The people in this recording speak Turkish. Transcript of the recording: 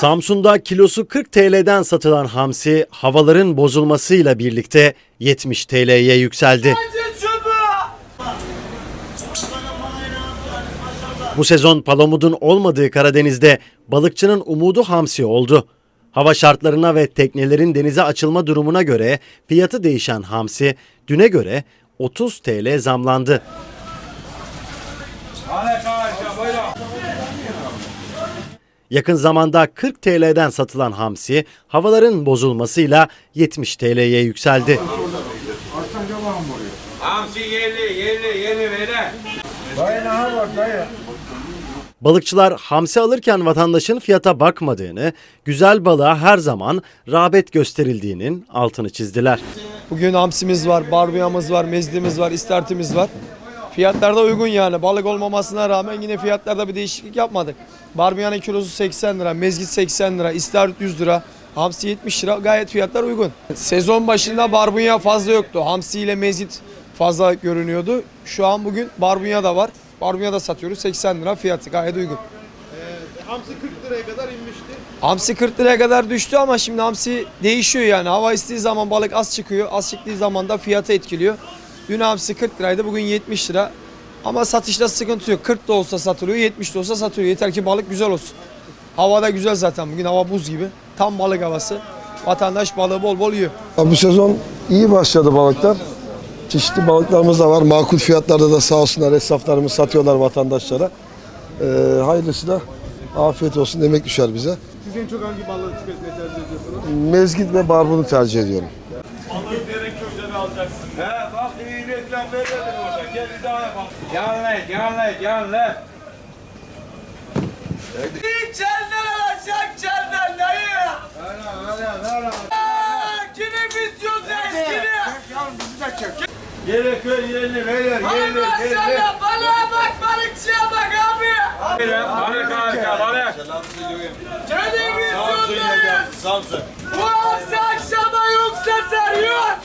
Samsun'da kilosu 40 TL'den satılan hamsi havaların bozulmasıyla birlikte 70 TL'ye yükseldi. Bu sezon palamudun olmadığı Karadeniz'de balıkçının umudu hamsi oldu. Hava şartlarına ve teknelerin denize açılma durumuna göre fiyatı değişen hamsi düne göre 30 TL zamlandı. Yakın zamanda 40 TL'den satılan hamsi havaların bozulmasıyla 70 TL'ye yükseldi. Hamsi yerli, yerli, yerli böyle. Balıkçılar hamsi alırken vatandaşın fiyata bakmadığını, güzel balığa her zaman rağbet gösterildiğinin altını çizdiler. Bugün hamsimiz var, barbuyamız var, mezlimiz var, istertimiz var. Fiyatlar da uygun yani. Balık olmamasına rağmen yine fiyatlarda bir değişiklik yapmadık. Barbuyanın kilosu 80 lira, mezgit 80 lira, istavrit 100 lira, hamsi 70 lira. Gayet fiyatlar uygun. Sezon başında barbunya fazla yoktu. Hamsi ile mezgit fazla görünüyordu. Şu an bugün barbunya da var. Barbunya da satıyoruz 80 lira fiyatı gayet uygun. Hamsi 40 liraya kadar inmişti. Hamsi 40 liraya kadar düştü ama şimdi hamsi değişiyor yani. Hava istiği zaman balık az çıkıyor. Az çıktığı zaman da fiyatı etkiliyor. Dün hamsi 40 liraydı bugün 70 lira. Ama satışta sıkıntı yok. 40 da olsa satılıyor 70 de olsa satılıyor. Yeter ki balık güzel olsun. Hava da güzel zaten bugün hava buz gibi. Tam balık havası. Vatandaş balığı bol bol yiyor. Ya Bu sezon iyi başladı balıklar. Çeşitli balıklarımız da var. Makul fiyatlarda da sağ olsunlar esnaflarımız satıyorlar vatandaşlara. Ee, hayırlısı afiyet olsun demek düşer bize. Siz en çok hangi balığı tüketmeyi tercih ediyorsunuz? Mezgit ve barbunu tercih ediyorum. He bak iyi reklam verelim orada. Gel bir daha yapalım. Canlı, canlı, canlı. Çelden alacak çelden dayı. Aa, Kini vizyondayız kini. Yere köy yerli beyler, yerli, yerli. balığa bak balıkçıya bak abi. Balık harika, balık. Kini vizyondayız. Samsun. Bu akşama yok satar yok.